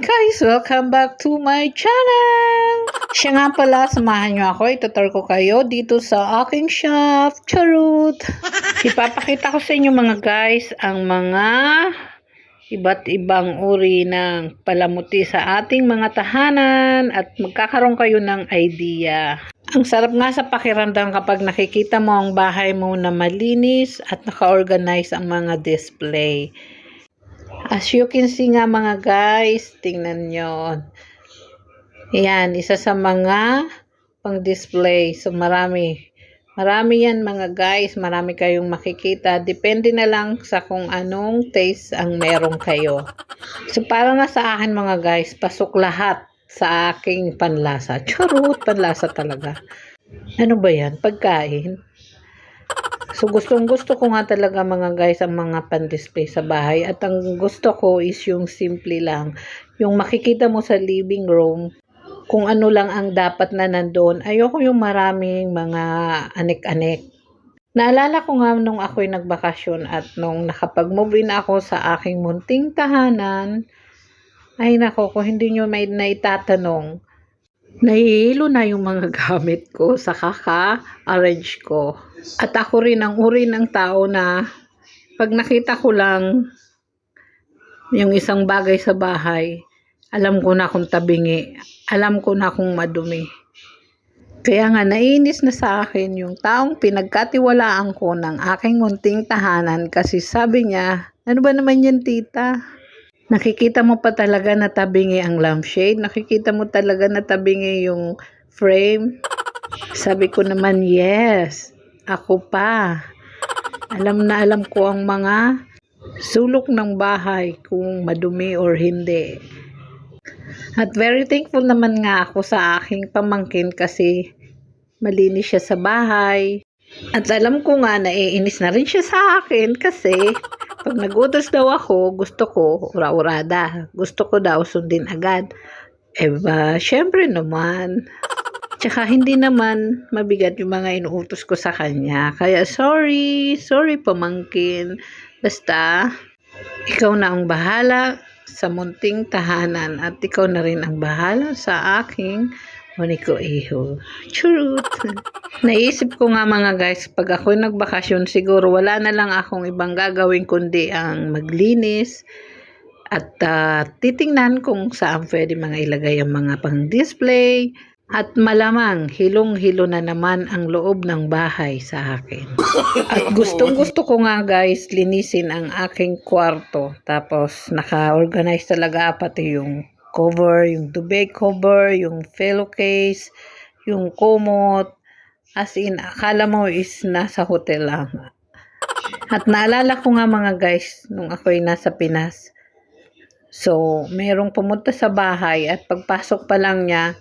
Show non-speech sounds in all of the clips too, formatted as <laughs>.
guys! Welcome back to my channel! Siya nga pala, samahan nyo ako. Itutur ko kayo dito sa aking shop. Charot! Ipapakita ko sa inyo mga guys ang mga iba't ibang uri ng palamuti sa ating mga tahanan at magkakaroon kayo ng idea. Ang sarap nga sa pakiramdam kapag nakikita mo ang bahay mo na malinis at naka-organize ang mga display. As you can see nga mga guys, tingnan nyo. Yan, isa sa mga pang-display. So marami. Marami yan mga guys. Marami kayong makikita. Depende na lang sa kung anong taste ang meron kayo. So para nga sa akin mga guys, pasok lahat sa aking panlasa. Charot, panlasa talaga. Ano ba yan? Pagkain? So gustong gusto ko nga talaga mga guys ang mga pan-display sa bahay at ang gusto ko is yung simple lang. Yung makikita mo sa living room kung ano lang ang dapat na nandoon. Ayoko yung maraming mga anek-anek. Naalala ko nga nung ako'y nagbakasyon at nung nakapag-move in ako sa aking munting tahanan, ay nako, kung hindi nyo may naitatanong, nahihilo na yung mga <laughs> gamit ko sa kaka-arrange ko. At ako rin ang uri ng tao na pag nakita ko lang yung isang bagay sa bahay, alam ko na kung tabingi, alam ko na kung madumi. Kaya nga nainis na sa akin yung taong pinagkatiwalaan ko ng aking munting tahanan kasi sabi niya, ano ba naman yan tita? Nakikita mo pa talaga na tabingi ang lampshade, nakikita mo talaga na tabingi yung frame. Sabi ko naman, yes. Ako pa. Alam na alam ko ang mga sulok ng bahay kung madumi or hindi. At very thankful naman nga ako sa aking pamangkin kasi malinis siya sa bahay. At alam ko nga naiinis na rin siya sa akin kasi pag nagutos daw ako, gusto ko ura-urada. Gusto ko daw sundin agad. Eh ba, syempre naman. Tsaka hindi naman mabigat yung mga inuutos ko sa kanya. Kaya sorry, sorry pamangkin. Basta, ikaw na ang bahala sa munting tahanan at ikaw na rin ang bahala sa aking Moniko Iho. Churut! <laughs> Naisip ko nga mga guys, pag ako nagbakasyon, siguro wala na lang akong ibang gagawin kundi ang maglinis at uh, titingnan kung saan pwede mga ilagay ang mga pang-display, at malamang hilong-hilo na naman ang loob ng bahay sa akin. At <laughs> gustong gusto ko nga guys linisin ang aking kwarto. Tapos naka-organize talaga pati yung cover, yung tubig cover, yung pillowcase, yung kumot. As in, akala mo is nasa hotel lang. At naalala ko nga mga guys, nung ako'y nasa Pinas. So, merong pumunta sa bahay at pagpasok pa lang niya,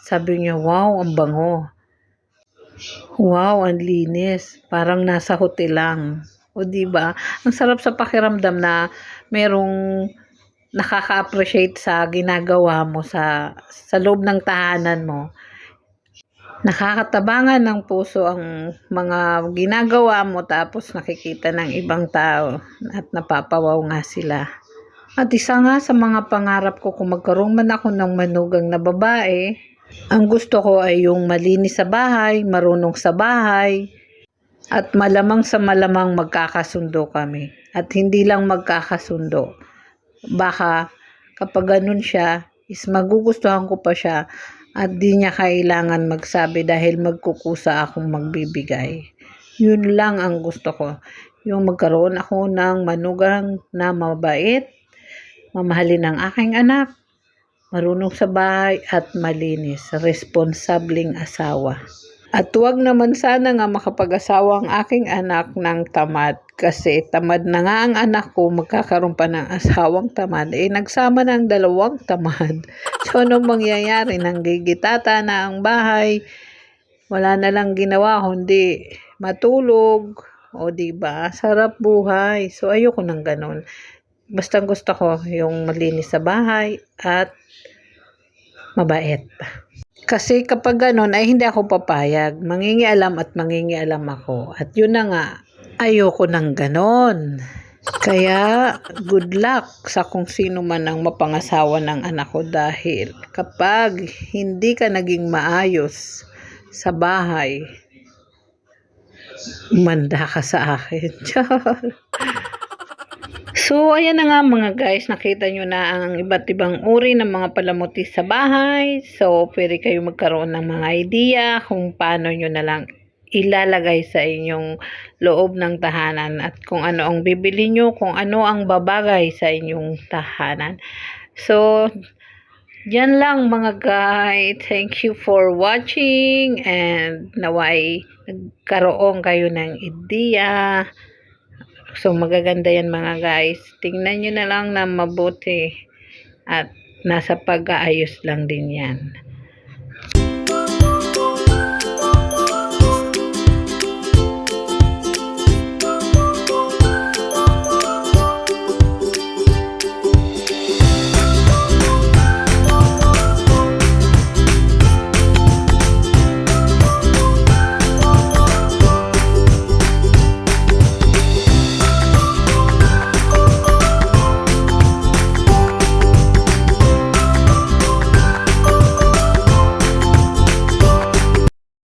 sabi niya, wow, ang bango. Wow, ang linis. Parang nasa hotel lang. O di ba? Ang sarap sa pakiramdam na merong nakaka-appreciate sa ginagawa mo sa sa loob ng tahanan mo. Nakakatabangan ng puso ang mga ginagawa mo tapos nakikita ng ibang tao at napapawaw nga sila. At isa nga sa mga pangarap ko kung magkaroon man ako ng manugang na babae, ang gusto ko ay yung malinis sa bahay, marunong sa bahay, at malamang sa malamang magkakasundo kami. At hindi lang magkakasundo. Baka kapag ganun siya, is magugustuhan ko pa siya at di niya kailangan magsabi dahil magkukusa akong magbibigay. Yun lang ang gusto ko. Yung magkaroon ako ng manugang na mabait, mamahalin ng aking anak, marunong sa bahay at malinis, responsabling asawa. At huwag naman sana nga makapag-asawa ang aking anak ng tamad kasi tamad na nga ang anak ko magkakaroon pa ng asawang tamad. Eh nagsama na ang dalawang tamad. <laughs> So anong mangyayari? Nang gigitata na ang bahay, wala na lang ginawa kundi matulog. O di ba? Sarap buhay. So ayoko nang ganun. Basta gusto ko yung malinis sa bahay at mabait. Kasi kapag ganun ay hindi ako papayag. Mangingialam at mangingialam ako. At yun na nga, ayoko ng ganon. Kaya good luck sa kung sino man ang mapangasawa ng anak ko dahil kapag hindi ka naging maayos sa bahay, manda ka sa akin. <laughs> So, ayan na nga mga guys, nakita nyo na ang iba't ibang uri ng mga palamuti sa bahay. So, pwede kayo magkaroon ng mga idea kung paano nyo na lang ilalagay sa inyong loob ng tahanan at kung ano ang bibili nyo, kung ano ang babagay sa inyong tahanan. So, yan lang mga guys. Thank you for watching and naway nagkaroon kayo ng idea. So, magaganda yan mga guys. Tingnan nyo na lang na mabuti. At nasa pag-aayos lang din yan.